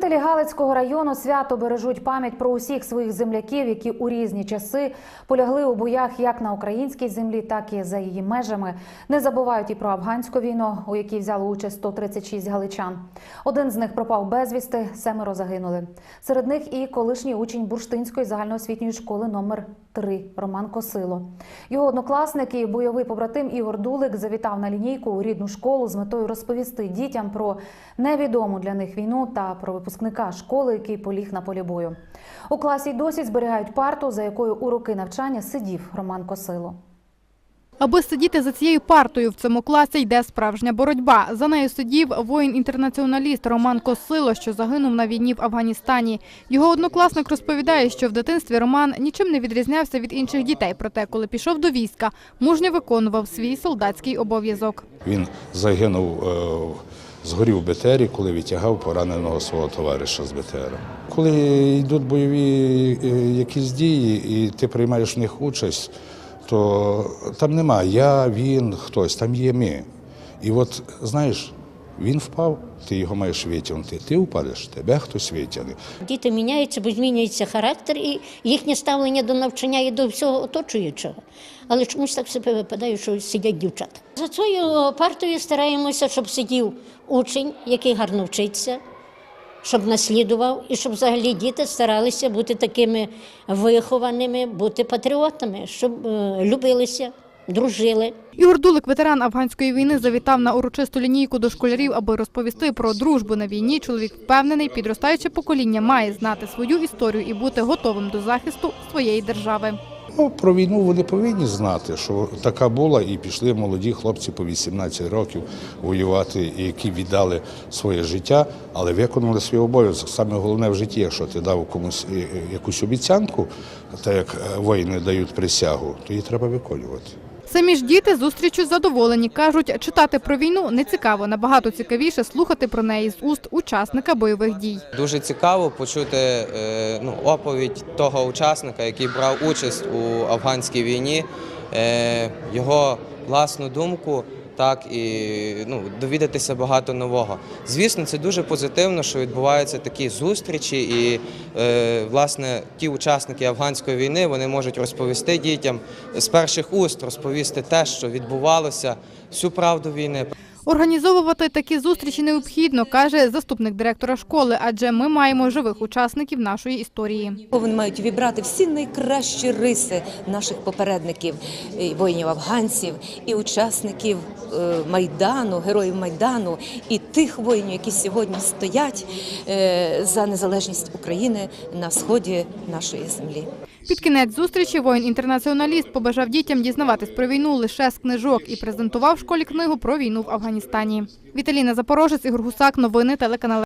Жителі Галицького району свято бережуть пам'ять про усіх своїх земляків, які у різні часи полягли у боях як на українській землі, так і за її межами. Не забувають і про афганську війну, у якій взяло участь 136 галичан. Один з них пропав безвісти, семеро загинули. Серед них і колишній учень Бурштинської загальноосвітньої школи номер 3 Роман Косило. Його однокласник і бойовий побратим Ігор Дулик завітав на лінійку у рідну школу з метою розповісти дітям про невідому для них війну та про випускника школи, який поліг на полі бою. У класі й досі зберігають парту, за якою у роки навчання сидів Роман Косило. Аби сидіти за цією партою в цьому класі йде справжня боротьба. За нею сидів воїн-інтернаціоналіст Роман Косило, що загинув на війні в Афганістані. Його однокласник розповідає, що в дитинстві Роман нічим не відрізнявся від інших дітей. Проте, коли пішов до війська, мужньо виконував свій солдатський обов'язок. Він загинув, е, згорів в БТРі, коли витягав пораненого свого товариша з БТР. Коли йдуть бойові е, якісь дії, і ти приймаєш в них участь, то там нема я, він, хтось, там є ми. І от знаєш, він впав, ти його маєш витягнути. Ти впадеш, тебе хтось витягне. Діти міняються, бо змінюється характер і їхнє ставлення до навчання і до всього оточуючого. Але чомусь так себе випадає, що сидять дівчата. За цією партою стараємося, щоб сидів учень, який гарно вчиться, щоб наслідував, і щоб взагалі діти старалися бути такими вихованими, бути патріотами, щоб е, любилися, дружили. Ігор Дулик, ветеран афганської війни, завітав на урочисту лінійку до школярів, аби розповісти про дружбу на війні. Чоловік впевнений, підростаюче покоління має знати свою історію і бути готовим до захисту своєї держави. Ну, про війну вони повинні знати, що така була, і пішли молоді хлопці по 18 років воювати, які віддали своє життя, але виконали свій обов'язок. Саме головне в житті, якщо ти дав комусь е, е, якусь обіцянку, так як е, воїни дають присягу, то її треба виконувати. Самі ж діти зустрічю задоволені. Кажуть, читати про війну не цікаво. Набагато цікавіше слухати про неї з уст учасника бойових дій. Дуже цікаво почути е, ну, оповідь того учасника, який брав участь у афганській війні, е, його власну думку. Так і ну, довідатися багато нового. Звісно, це дуже позитивно, що відбуваються такі зустрічі, і е, власне ті учасники афганської війни вони можуть розповісти дітям з перших уст, розповісти те, що відбувалося, всю правду війни. Організовувати такі зустрічі необхідно, каже заступник директора школи, адже ми маємо живих учасників нашої історії. Вони мають вібрати всі найкращі риси наших попередників, воїнів афганців, і учасників е, майдану, героїв майдану, і тих воїнів, які сьогодні стоять е, за незалежність України на сході нашої землі. Під кінець зустрічі воїн-інтернаціоналіст побажав дітям дізнаватись про війну лише з книжок і презентував в школі книгу про війну в Афганістані. Віталіна Запорожець, Ігор Гусак, новини телеканал.